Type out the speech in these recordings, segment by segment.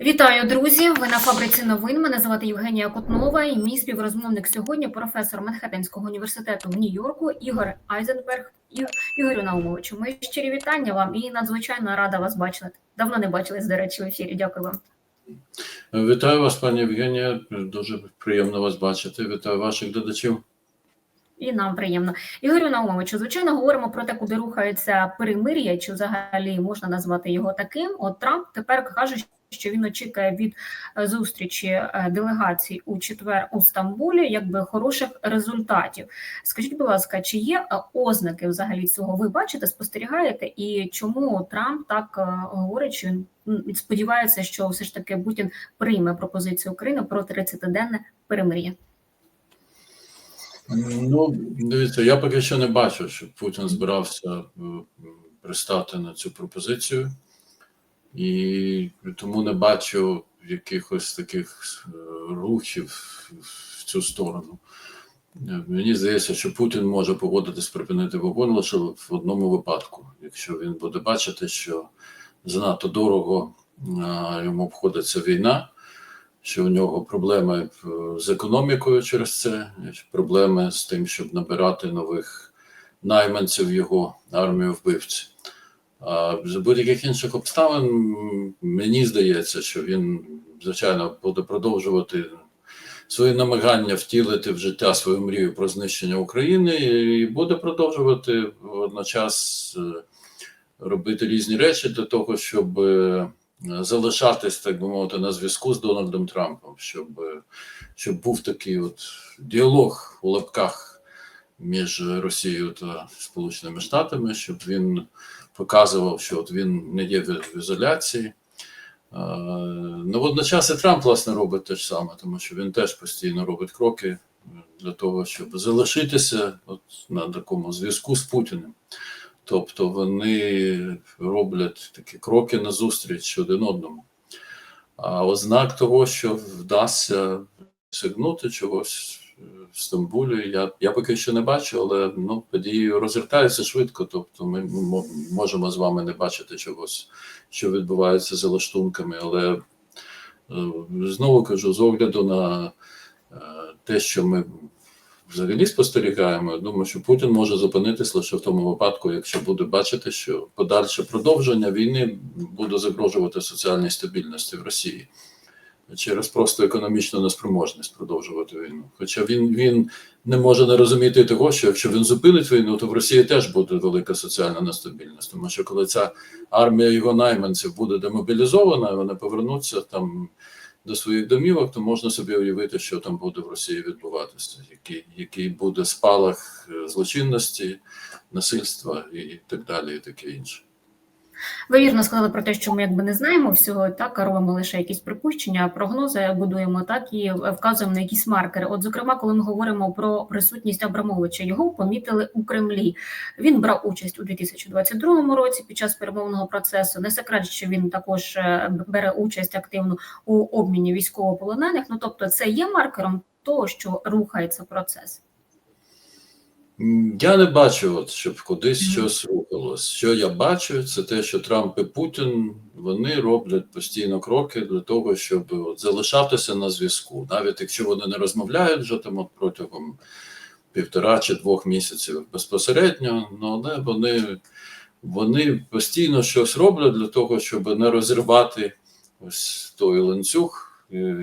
Вітаю, друзі! Ви на фабриці новин. Мене звати Євгенія Котнова і мій співрозмовник сьогодні професор Манхеттенського університету в Нью-Йорку Ігор Айзенберг. І- Ігорю Наумовичу, мої щирі вітання вам і надзвичайно рада вас бачити. Давно не бачились, до речі, в ефірі. Дякую вам. Вітаю вас, пані Євгенія. Дуже приємно вас бачити. Вітаю ваших глядачів. І нам приємно. Ігорю Наумовичу, звичайно, говоримо про те, куди рухається перемир'я, чи взагалі можна назвати його таким. От Трамп тепер каже, що він очікує від е, зустрічі е, делегацій у четвер у Стамбулі, якби хороших результатів. Скажіть, будь ласка, чи є е, ознаки взагалі цього? Ви бачите, спостерігаєте, і чому Трамп так говорить, що він сподівається, що все ж таки Путін прийме пропозицію України про 30-денне перемир'я? Ну, дивіться, я поки що не бачу, що Путін збирався пристати на цю пропозицію, і тому не бачу якихось таких е, рухів в цю сторону. Е, Мені здається, що Путін може погодитись припинити вогонь лише в одному випадку, якщо він буде бачити, що занадто дорого йому обходиться війна, що у нього проблеми е, з економікою через це, проблеми з тим, щоб набирати нових найманців його армію вбивців. А з будь-яких інших обставин мені здається, що він, звичайно, буде продовжувати свої намагання втілити в життя свою мрію про знищення України і буде продовжувати водночас е, робити різні речі для того, щоб е, залишатись, так би мовити, на зв'язку з Дональдом Трампом, щоб, е, щоб був такий от діалог у лапках між Росією та Сполученими Штатами, щоб він показував, що от він не є в ізоляції. Е, Ну, водночас і Трамп, власне, робить те ж саме, тому що він теж постійно робить кроки для того, щоб залишитися от на такому зв'язку з Путіним. Тобто вони роблять такі кроки назустріч один одному. А ознак того, що вдасться сягнути чогось в Стамбулі, я, я поки що не бачу, але ну, події розгортаються швидко. Тобто ми можемо з вами не бачити чогось, що відбувається за лаштунками. Але е, знову кажу, з огляду на е, те, що ми взагалі спостерігаємо, я думаю, що Путін може зупинитись лише в тому випадку, якщо буде бачити, що подальше продовження війни буде загрожувати соціальній стабільності в Росії через просто економічну неспроможність продовжувати війну. Хоча він, він не може не розуміти того, що якщо він зупинить війну, то в Росії теж буде велика соціальна нестабільність. Тому що коли ця армія його найманців буде демобілізована, вони повернуться там до своїх домівок, то можна собі уявити, що там буде в Росії відбуватися, який, який буде спалах е, злочинності, насильства і так далі, і таке інше. Ви вірно сказали про те, що ми якби не знаємо всього, так робимо лише якісь припущення, прогнози будуємо так і вказуємо на якісь маркери. От, зокрема, коли ми говоримо про присутність Абрамовича, його помітили у Кремлі. Він брав участь у 2022 році під час перемовного процесу. Не секрет, що він також е, бере участь активно у обміні військовополонених. Ну тобто, це є маркером того, що рухається процес. Я не бачу, от, щоб кудись Мгм. щось рухалось. Що я бачу, це те, що Трамп і Путін вони роблять постійно кроки для того, щоб от, залишатися на зв'язку, навіть якщо вони не розмовляють вже там от протягом півтора чи двох місяців безпосередньо, ну але вони, вони постійно щось роблять для того, щоб не розірвати ось той ланцюг,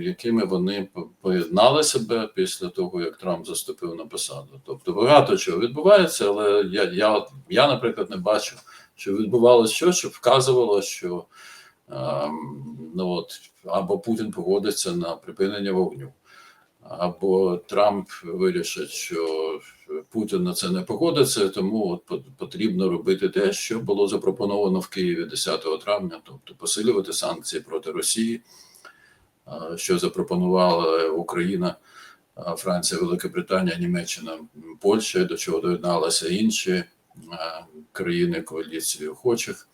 якими вони поєднали себе після того, як Трамп заступив на посаду. Тобто багато чого відбувається, але я, я, я наприклад, не бачу, що відбувалося щось, що вказувало, що ем, ну от, або Путін погодиться на припинення вогню, або Трамп вирішить, що Путін на це не погодиться, тому от по- потрібно робити те, що було запропоновано в Києві 10 травня, тобто посилювати санкції проти Росії, що запропонувала Україна, Франція, Велика Британія, Німеччина, Польща, до чого доєдналися інші країни коаліції охочих,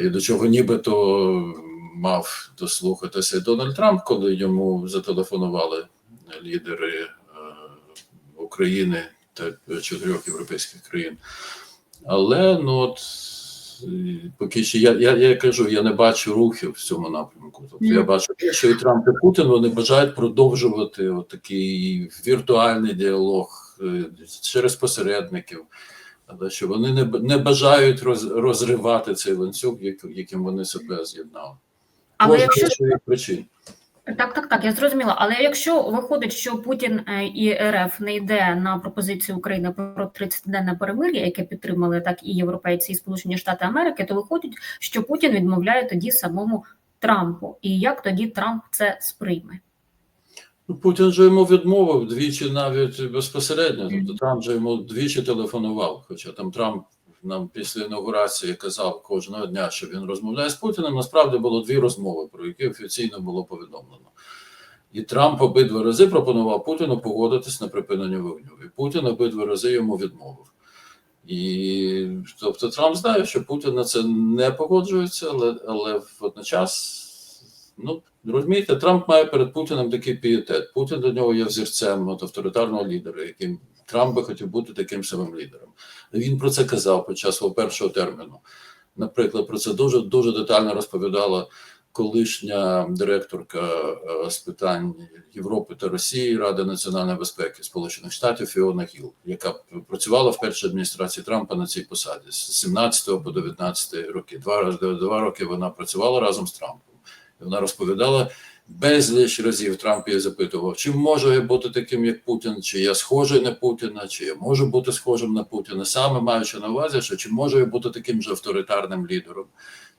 і до чого нібито мав дослухатися Дональд Трамп, коли йому зателефонували лідери України та чотирьох європейських країн. Але ну от поки що я, я, я кажу, я не бачу рухів в цьому напрямку. Тобто я бачу, що і Трамп і Путін вони бажають продовжувати такий віртуальний діалог е, через посередників. Але що вони не, не бажають роз, розривати цей ланцюг, яким вони себе з'єднали. Але Кожна якщо причин. Так, так, так, я зрозуміла. Але якщо виходить, що Путін е, і РФ не йде на пропозицію України про 30-денне перемир'я, яке підтримали так і європейці, і Сполучені Штати Америки, то виходить, що Путін відмовляє тоді самому Трампу. І як тоді Трамп це сприйме? Ну, Путін же йому відмовив двічі навіть безпосередньо. Тобто. Трамп же йому двічі телефонував. Хоча там Трамп нам після інаугурації казав кожного дня, що він розмовляє з Путіним. Насправді було дві розмови, про які офіційно було повідомлено. І Трамп обидва рази пропонував Путіну погодитись на припинення вогню. І Путін обидва рази йому відмовив. І тобто Трамп знає, що Путін на це не погоджується, але, але водночас, ну розумієте, Трамп має перед Путіним такий пієтет. Путін до нього є взірцем от, авторитарного лідера, яким Трамп би хотів бути таким самим лідером. Він про це казав під час свого першого терміну. Наприклад, про це дуже дуже детально розповідала колишня директорка е, з питань Європи та Росії Ради національної безпеки Сполучених Штатів Фіона Гіл, яка працювала в першій адміністрації Трампа на цій посаді з 17 по 19 роки. Два два роки вона працювала разом з Трампом. І вона розповідала безліч разів. Трамп її запитував, чи можу я бути таким, як Путін, чи я схожий на Путіна, чи я можу бути схожим на Путіна, саме маючи на увазі, що чи можу я бути таким же авторитарним лідером,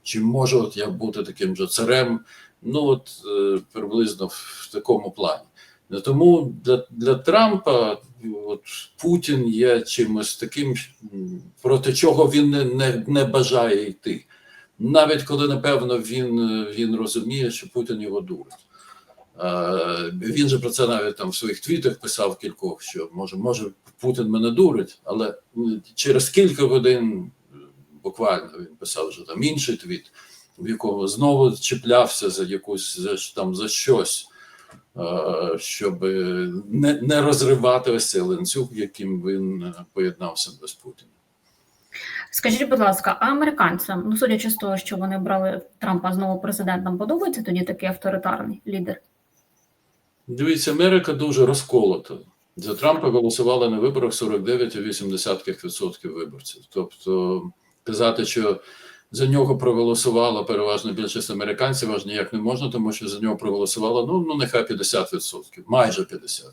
чи можу от я бути таким же царем, ну от е, приблизно в такому плані. Ну, Тому для, для Трампа от, Путін є чимось таким, проти чого він не, не, не бажає йти. Навіть коли, напевно, він, е, він розуміє, що Путін його дурить. Е, Він же про це навіть там в своїх твітах писав кількох, що може, може Путін мене дурить, але через кілька годин е, буквально він писав вже там інший твіт, в якому знову чіплявся за якусь за там за щось, е, щоб не, не розривати ось цей ланцюг, яким він е, поєднав себе з Путіним. Скажіть, будь ласка, а американцям, ну судячи з того, що вони брали Трампа знову президентом, подобається тоді такий авторитарний лідер? Дивіться, Америка дуже розколота. За Трампа голосували на виборах 49,8% виборців. Тобто казати, що за нього проголосувала переважна більшість американців, аж ніяк не можна, тому що за нього проголосувало ну, ну нехай 50%, майже 50%.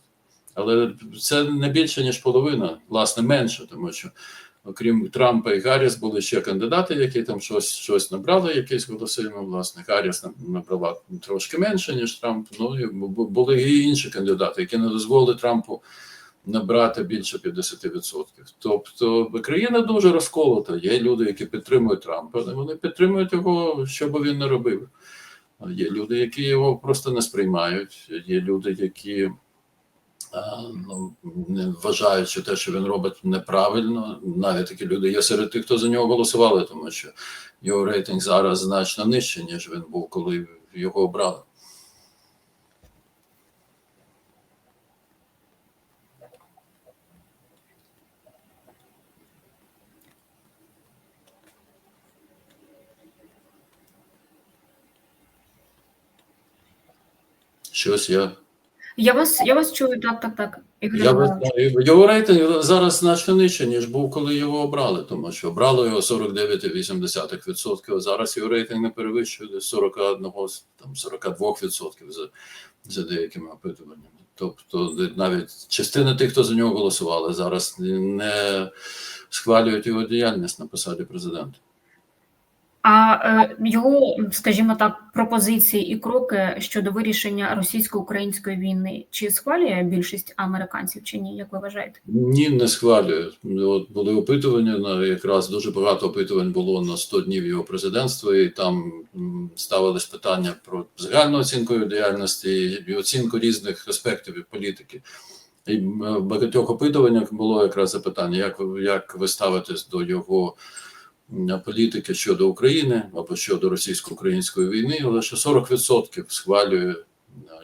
Але це не більше, ніж половина, власне, менше, тому що окрім Трампа і Гарріс були ще кандидати, які там щось щось набрали, якісь голоси. Власне, Гарріс набрала трошки менше, ніж Трамп. Ну і були і інші кандидати, які не дозволили Трампу набрати більше 50%. Тобто країна дуже розколота. Є люди, які підтримують Трампа, вони підтримують його, що би він не робив. Є люди, які його просто не сприймають. Є люди, які ну, не вважають, що те, що він робить, неправильно. Навіть такі люди є серед тих, хто за нього голосували, тому що його рейтинг зараз значно нижче, ніж він був, коли його обрали. Щось я Я вас, я вас чую, так, так, так. Ігор Я вважаю, його рейтинг зараз значно нижче, ніж був, коли його обрали, тому що обрали його 49,8%, а зараз його рейтинг не перевищує десь 41, там 42% за, за деякими опитуваннями. Тобто навіть частина тих, хто за нього голосували, зараз не схвалюють його діяльність на посаді президента. А е, його, скажімо так, пропозиції і кроки щодо вирішення російсько-української війни чи схвалює більшість американців чи ні? Як ви вважаєте? Ні, не схвалює. От були опитування на якраз дуже багато опитувань було на 100 днів його президентства, і там ставились питання про загальну оцінку діяльності і оцінку різних аспектів політики. І в багатьох опитуваннях було якраз запитання, як ви як ви ставитесь до його політики щодо України або щодо російсько-української війни, що 40% схвалює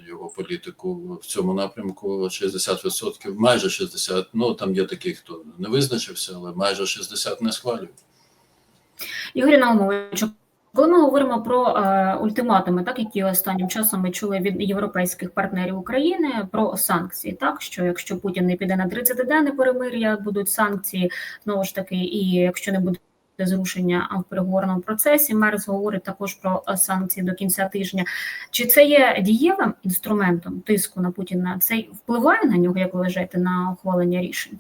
його політику в цьому напрямку 60%, майже 60%, ну там є такі, хто не визначився, але майже 60% не схвалюють. Ігорю Наумовичу, коли ми говоримо про е, ультиматуми, так які останнім часом ми чули від європейських партнерів України про санкції, так що якщо Путін не піде на 30-денне перемир'я, будуть санкції знову ж таки, і якщо не буде зрушення в переговорному процесі, Мерс говорить також про е, санкції до кінця тижня. Чи це є дієвим інструментом тиску на Путіна? Це впливає на нього, як ви вважаєте, на ухвалення рішень?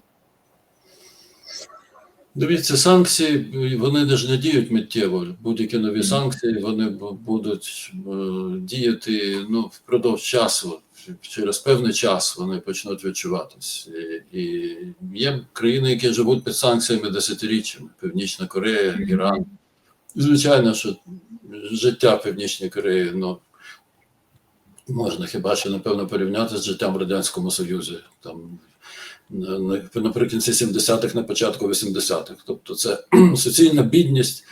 Дивіться, санкції вони ж не діють миттєво. Будь-які нові санкції вони будуть е, діяти ну, впродовж часу. Через певний час вони почнуть відчуватись. І, і є країни, які живуть під санкціями десятиріччями: Північна Корея, Іран. Звичайно, що життя в Північній Кореї ну, можна хіба що напевно порівняти з життям в Радянському Союзі. Там на- на- наприкінці 70-х, на початку 80-х. Тобто це суцільна бідність,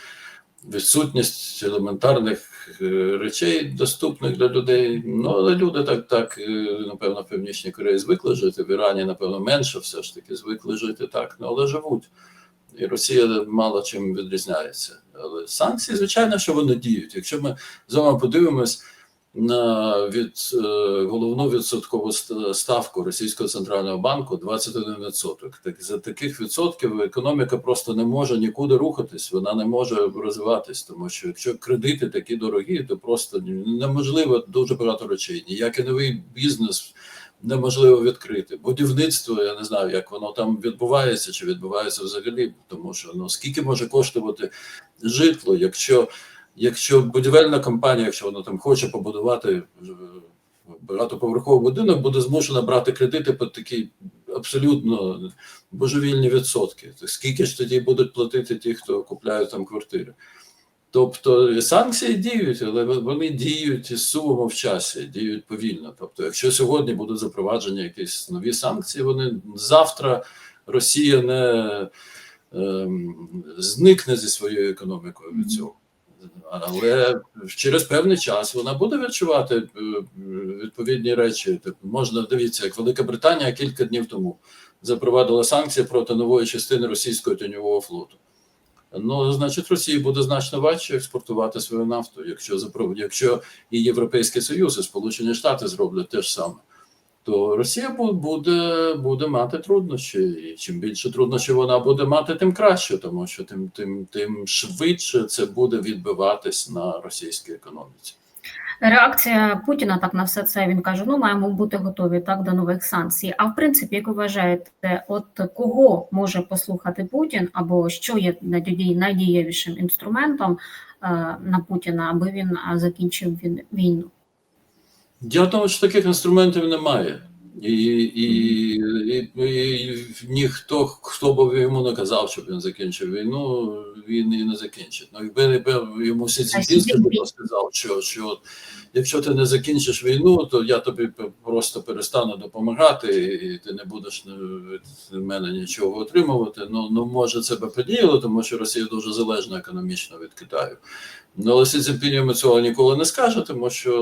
відсутність елементарних е, речей, доступних для людей. Ну, але люди так, так, е, напевно, в Північній Кореї звикли жити, в Ірані, напевно, менше все ж таки звикли жити так, ну, але живуть. І Росія мало чим відрізняється. Але санкції, звичайно, що вони діють. Якщо ми з вами подивимось від е, головну відсоткову ставку Російського центрального банку 21%. Так за таких відсотків економіка просто не може нікуди рухатись, вона не може розвиватись, тому що якщо кредити такі дорогі, то просто неможливо дуже багато речей. Ніякий новий бізнес неможливо відкрити. Будівництво, я не знаю, як воно там відбувається, чи відбувається взагалі, тому що ну скільки може коштувати житло, якщо якщо будівельна компанія, якщо вона там хоче побудувати е, багатоповерховий будинок, буде змушена брати кредити по такі абсолютно божевільні відсотки. То скільки ж тоді будуть платити ті, хто купляють там квартири? Тобто санкції діють, але вони діють із сумом в часі, діють повільно. Тобто, якщо сьогодні будуть запроваджені якісь нові санкції, вони завтра Росія не ем, зникне зі своєю економікою від цього. Але через певний час вона буде відчувати е, відповідні речі. Можна дивіться, як Велика Британія кілька днів тому запровадила санкції проти нової частини російського тіньового флоту. Ну, значить, Росії буде значно важче експортувати свою нафту, якщо якщо і Європейський Союз, і Сполучені Штати зроблять те ж саме, то Росія бу- буде, буде мати труднощі. І чим більше труднощів вона буде мати, тим краще, тому що тим, тим, тим швидше це буде відбиватись на російській економіці. Реакція Путіна так на все це він каже: ну маємо бути готові так до нових санкцій. А в принципі, як вважаєте, от кого може послухати Путін, або що є найдієвішим інструментом е, на Путіна, аби він закінчив він- війну? Я думаю, що таких інструментів немає. І, і, і, і ніхто, хто б йому не казав, щоб він закінчив війну, він і не закінчить. Ну, якби якби йому Сі А Сі Цзіньпін Цзіньпін? сказав, що, що якщо ти не закінчиш війну, то я тобі просто перестану допомагати, і ти не будеш е, від мене нічого отримувати. Ну, ну може, це би подіяло, тому що Росія дуже залежна економічно від Китаю. Ну, але Сі Цзіньпін ми цього ніколи не скаже, тому що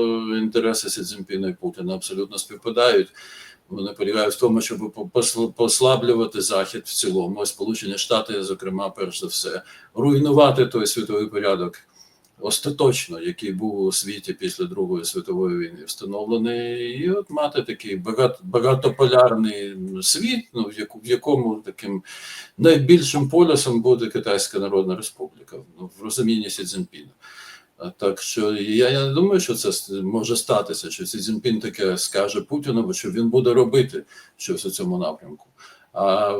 інтереси Сі Цзіньпіна і Путіна абсолютно співпадають. Вони полягають в тому, щоб посл- послаблювати Захід в цілому, Сполучені Штати, зокрема, перш за все, руйнувати той світовий порядок остаточно, який був у світі після Другої світової війни, встановлений, і от мати такий багато, багатополярний світ, ну, в, яку, в якому таким найбільшим полюсом буде Китайська Народна Республіка, ну, в розумінні Сі Цзіньпіна. Так що я, я не думаю, що це може статися, що Сі Цзіньпін таке скаже Путіну, що він буде робити щось у цьому напрямку. А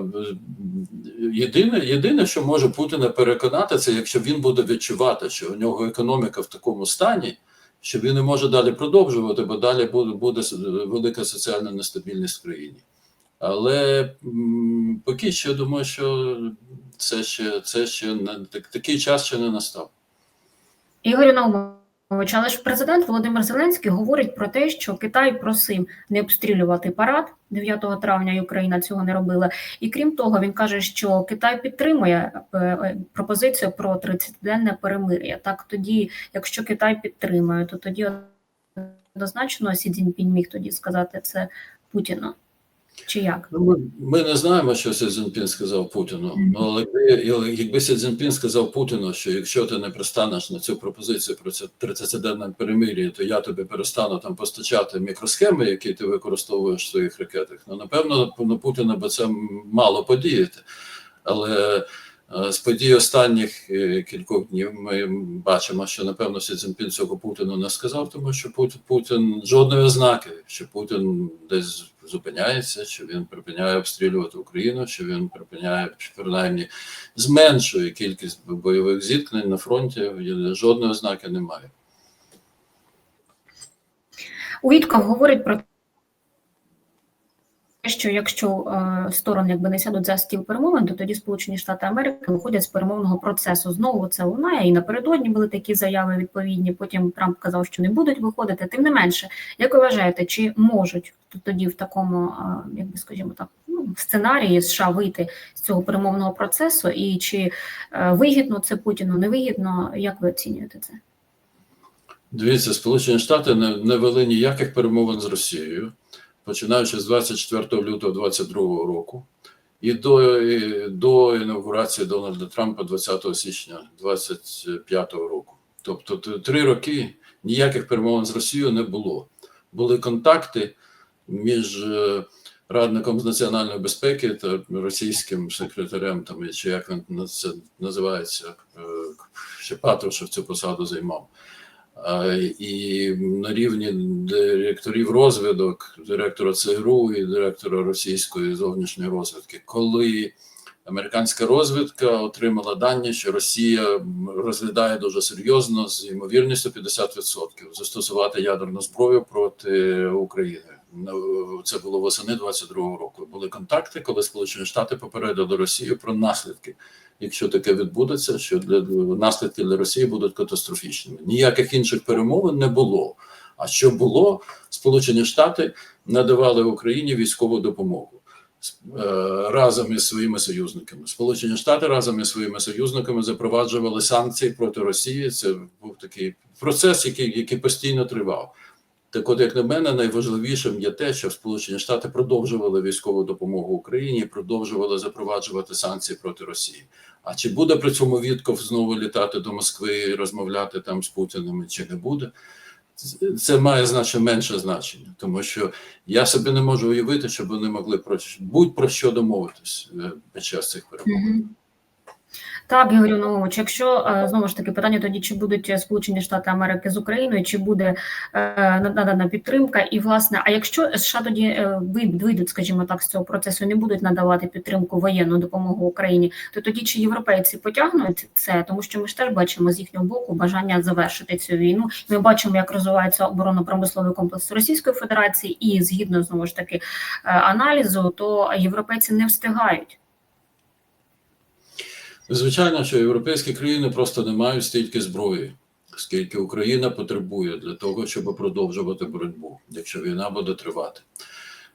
єдине, єдине, що може Путіна переконати, це якщо він буде відчувати, що у нього економіка в такому стані, що він не може далі продовжувати, бо далі буде, буде велика соціальна нестабільність в країні. Але поки що я думаю, що це ще, це ще не так, такий час ще не настав. Ігорю Наумович, але ж президент Володимир Зеленський говорить про те, що Китай просив не обстрілювати парад 9 травня, і Україна цього не робила. І крім того, він каже, що Китай підтримує е, е, пропозицію про 30-денне перемир'я. Так тоді, якщо Китай підтримує, то тоді однозначно Сі Цзіньпінь міг тоді сказати це Путіну. Чи як? Ну, ми, ми не знаємо, що Сі Цзіньпін сказав Путіну. Ну, але якби- якби Сі Цзіньпін сказав Путіну, що якщо ти не пристанеш на цю пропозицію про це 30-денне перемир'я, то я тобі перестану там постачати мікросхеми, які ти використовуєш в своїх ракетах. Ну напевно, на Путіна би це мало подіяти. Але з подій останніх е, кількох днів ми бачимо, що напевно Сі Цзіньпін цього Путіну не сказав, тому що Путін, Путін жодної ознаки, що Путін десь зупиняється, що він припиняє обстрілювати Україну, що він припиняє принаймні зменшує кількість бойових зіткнень на фронті. Жодної ознаки немає. Уітков говорить про що якщо е, сторони якби не сядуть за стіл перемовин, то тоді Сполучені Штати Америки виходять з перемовного процесу. Знову це лунає, і напередодні були такі заяви відповідні. Потім Трамп казав, що не будуть виходити. Тим не менше, як ви вважаєте, чи можуть тоді в такому, е, як скажімо так, ну, сценарії США вийти з цього перемовного процесу, і чи е, вигідно це Путіну, невигідно? Як ви оцінюєте це? Дивіться, Сполучені Штати не, не вели ніяких перемовин з Росією, починаючи з 24 лютого 2022 року і до, і до інаугурації Дональда Трампа 20 січня 2025 року. Тобто три роки ніяких перемовин з Росією не було. Були контакти між е, радником з національної безпеки та російським секретарем, там, чи як він це називається, ще Патрушев цю посаду займав. І на рівні директорів розвідок, директора ЦРУ і директора російської зовнішньої розвідки, коли американська розвідка отримала дані, що Росія розглядає дуже серйозно з ймовірністю 50% застосувати ядерну зброю проти України. Ну, Це було восени 22-го року. Були контакти, коли Сполучені Штати попередили Росію про наслідки якщо таке відбудеться, що для наслідки для Росії будуть катастрофічними. Ніяких інших перемовин не було. А що було, Сполучені Штати надавали Україні військову допомогу е, разом із своїми союзниками. Сполучені Штати разом із своїми союзниками запроваджували санкції проти Росії. Це був такий процес, який, який постійно тривав. Так, от, як на мене, найважливішим є те, що Сполучені Штати продовжували військову допомогу Україні, продовжували запроваджувати санкції проти Росії. А чи буде при цьому Вітков знову літати до Москви розмовляти там з Путіним, чи не буде? Це- Це має значно менше значення, тому що я собі не можу уявити, щоб вони могли про будь-про що домовитись е, під час цих перемовин. Так, Ігорю Наумович, якщо е, знову ж таки питання тоді, чи будуть Сполучені Штати Америки з Україною, чи буде е, надана підтримка, і власне, а якщо США тоді е, вийдуть, скажімо так, з цього процесу, не будуть надавати підтримку воєнну допомогу Україні, то тоді чи європейці потягнуть це, тому що ми ж теж бачимо з їхнього боку бажання завершити цю війну. Ми бачимо, як розвивається оборонно-промисловий комплекс Російської Федерації, і згідно знову ж таки аналізу, то європейці не встигають. Звичайно, що європейські країни просто не мають стільки зброї, скільки Україна потребує для того, щоб продовжувати боротьбу, якщо війна буде тривати.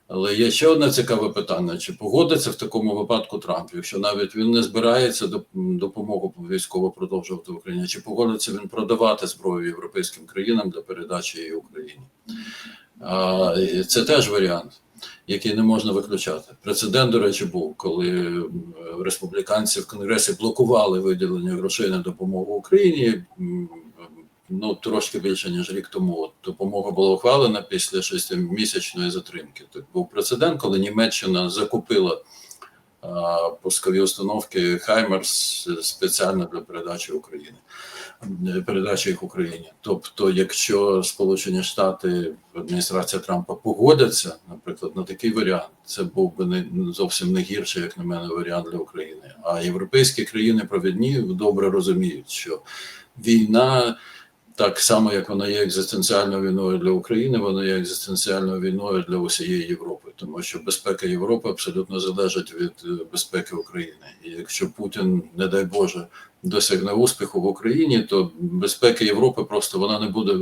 Але є ще одне цікаве питання: чи погодиться в такому випадку Трамп, якщо навіть він не збирається допомогу військово продовжувати в Україні, чи погодиться він продавати зброю європейським країнам для передачі її Україні? Це теж варіант який не можна виключати. Прецедент, до речі, був, коли республіканці в Конгресі блокували виділення грошей на допомогу Україні. Ну, трошки більше ніж рік тому допомога була ухвалена після шестимісячної затримки. Так був прецедент, коли Німеччина закупила а, пускові установки Хаймерс спеціально для передачі України, передачі їх Україні. Тобто, якщо Сполучені Штати, адміністрація Трампа погодяться, наприклад, на такий варіант, це був би не зовсім не гірший, як на мене, варіант для України. А європейські країни провідні добре розуміють, що війна. Так само, як вона є екзистенціальною війною для України, вона є екзистенціальною війною для усієї Європи, тому що безпека Європи абсолютно залежить від е, безпеки України. І якщо Путін, не дай Боже, досягне успіху в Україні, то безпека Європи просто вона не буде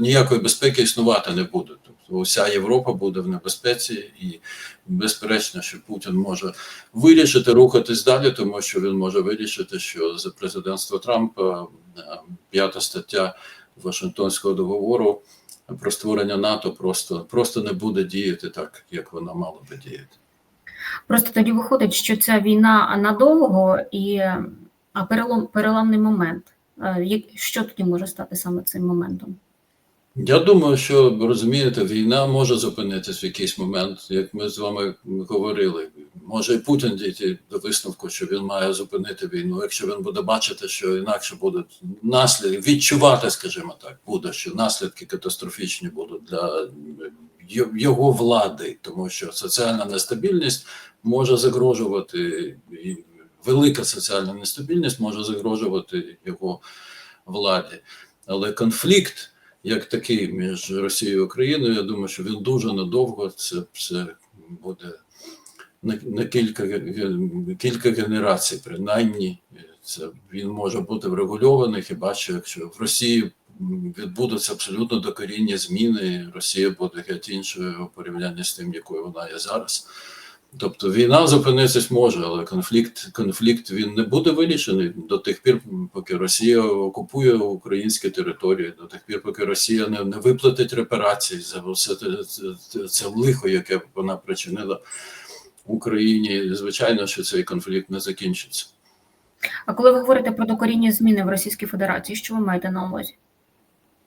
ніякої безпеки існувати не буде. Тобто уся Європа буде в небезпеці, і безперечно, що Путін може вирішити рухатись далі, тому що він може вирішити, що за президентства Трампа е, п'ята стаття Вашингтонського договору про створення НАТО просто, просто не буде діяти так, як вона мала би діяти. Просто тоді виходить, що ця війна надовго і а перелом, переламний момент. Е, Що тоді може стати саме цим моментом? Я думаю, що розумієте, війна може зупинитись в якийсь момент, як ми з вами говорили. Може і Путін дійти до висновку, що він має зупинити війну, якщо він буде бачити, що інакше будуть наслідки, відчувати, скажімо так, буде, що наслідки катастрофічні будуть для його влади, тому що соціальна нестабільність може загрожувати, велика соціальна нестабільність може загрожувати його владі. Але конфлікт як такий між Росією і Україною, я думаю, що він дуже надовго це, це буде на, на кілька, кілька генерацій, принаймні. Це він може бути врегульований, хіба що якщо в Росії відбудуться абсолютно докорінні зміни, Росія буде геть іншою у порівнянні з тим, якою вона є зараз. Тобто війна зупинитись може, але конфлікт, конфлікт він не буде вирішений до тих пір, поки Росія окупує українські території, до тих пір, поки Росія не, не виплатить репарації за все це, це, це, лихо, яке вона причинила Україні. Звичайно, що цей конфлікт не закінчиться. А коли ви говорите про докорінні зміни в Російській Федерації, що ви маєте на увазі?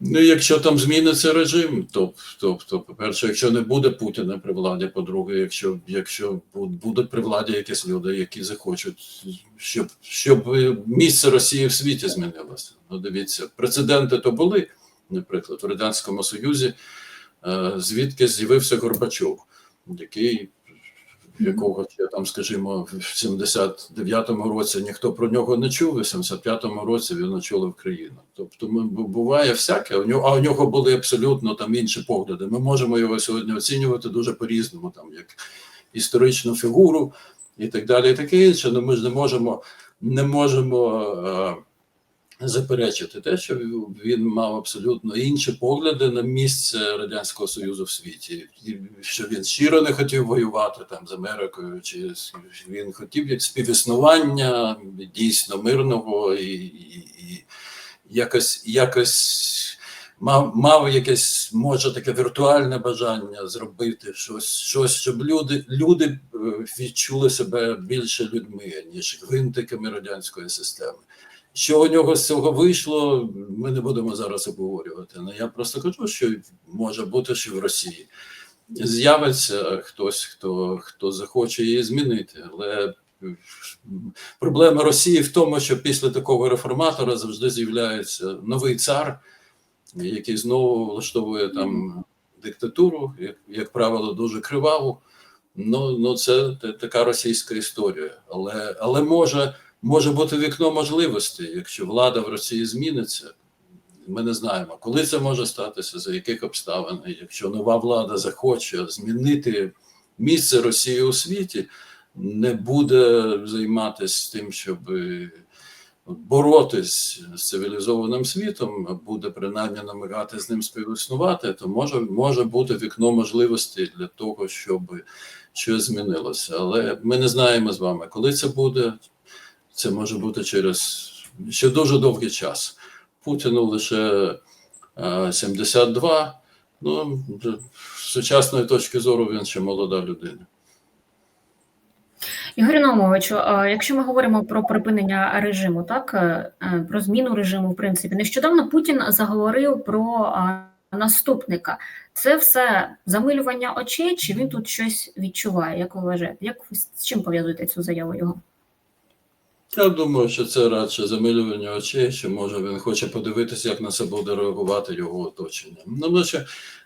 Ну, якщо там зміниться режим, то, то, то по-перше, якщо не буде Путіна при владі, по-друге, якщо, якщо бу- будуть при владі якісь люди, які захочуть, щоб, щоб місце Росії в світі змінилося. Ну, дивіться, прецеденти то були, наприклад, в Радянському Союзі, е, звідки з'явився Горбачов, який якого ще там, скажімо, в 79-му році ніхто про нього не чув, в 85-му році він очолив країну. Тобто буває всяке, у нього, а у нього були абсолютно там інші погляди. Ми можемо його сьогодні оцінювати дуже по-різному, там як історичну фігуру і так далі, і таке інше. Але ми ж не можемо, не можемо е, заперечити те, що він мав абсолютно інші погляди на місце радянського союзу в світі, і що він щиро не хотів воювати там з Америкою, чи він хотів співіснування дійсно мирного і, і, і якось якось. Мав, мав якесь, може, таке віртуальне бажання зробити щось, щось щоб люди, люди е, відчули себе більше людьми, ніж гвинтиками радянської системи. Що у нього з цього вийшло, ми не будемо зараз обговорювати. Ну, я просто кажу, що може бути, що в Росії з'явиться хтось, хто, хто захоче її змінити. Але проблема Росії в тому, що після такого реформатора завжди з'являється новий цар, який знову влаштовує там диктатуру, як, як правило, дуже криваву. Ну, ну це та- така російська історія. Але, але може може бути вікно можливостей, якщо влада в Росії зміниться. Ми не знаємо, коли це може статися, за яких обставин. Якщо нова влада захоче змінити місце Росії у світі, не буде займатися тим, щоб е, боротись з цивілізованим світом, буде принаймні намагати з ним співіснувати, то може, може бути вікно можливостей для того, щоб щось змінилося. Але ми не знаємо з вами, коли це буде. Це може бути через ще дуже довгий час. Путіну лише е, 72. Ну, з сучасної точки зору він ще молода людина. Ігорю Наумовичу, якщо ми говоримо про припинення режиму, так е, е, про зміну режиму, в принципі, нещодавно Путін заговорив про наступника. Це все замилювання очей, чи він тут щось відчуває? Як ви вважаєте? Як з чим пов'язуєте цю заяву його? Я думаю, що це радше замилювання очей, що може він хоче подивитися, як на це буде реагувати його оточення. Ну, ну що,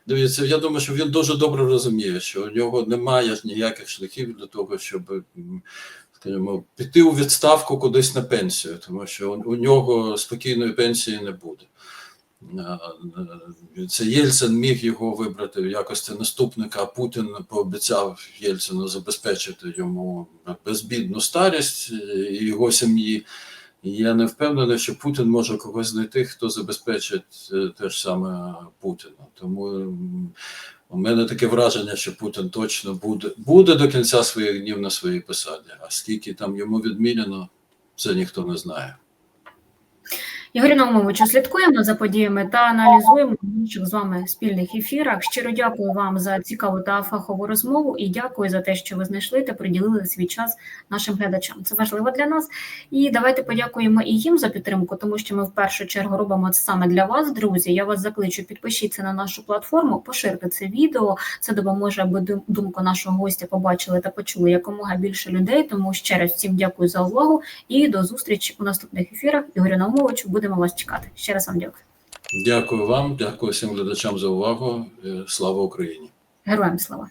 дивіться, я думаю, що він дуже добре розуміє, що у нього немає ніяких шляхів для того, щоб скажімо, піти у відставку кудись на пенсію, тому що у нього спокійної пенсії не буде. А, е, Це Єльцин міг його вибрати в якості наступника, Путін пообіцяв Єльцину забезпечити йому безбідну старість е, його сім'ї. Я не впевнений, що Путін може когось знайти, хто забезпечить е, те ж саме Путіна. Тому у мене таке враження, що Путін точно буде, буде до кінця своїх днів на своїй посаді. А скільки там йому відміряно, це ніхто не знає. Ігорю Наумовичу, слідкуємо за подіями та аналізуємо в інших з вами спільних ефірах. Щиро дякую вам за цікаву та фахову розмову і дякую за те, що ви знайшли та приділили свій час нашим глядачам. Це важливо для нас. І давайте подякуємо і їм за підтримку, тому що ми в першу чергу робимо це саме для вас, друзі. Я вас закличу, підпишіться на нашу платформу, поширте це відео. Це допоможе, аби думку нашого гостя побачили та почули якомога більше людей. Тому ще раз всім дякую за увагу і до зустрічі у наступних ефірах. Ігорю Наумовичу, будемо вас чекати. Ще раз вам дякую. Дякую вам, дякую всім глядачам за увагу. Е, Слава Україні! Героям слава.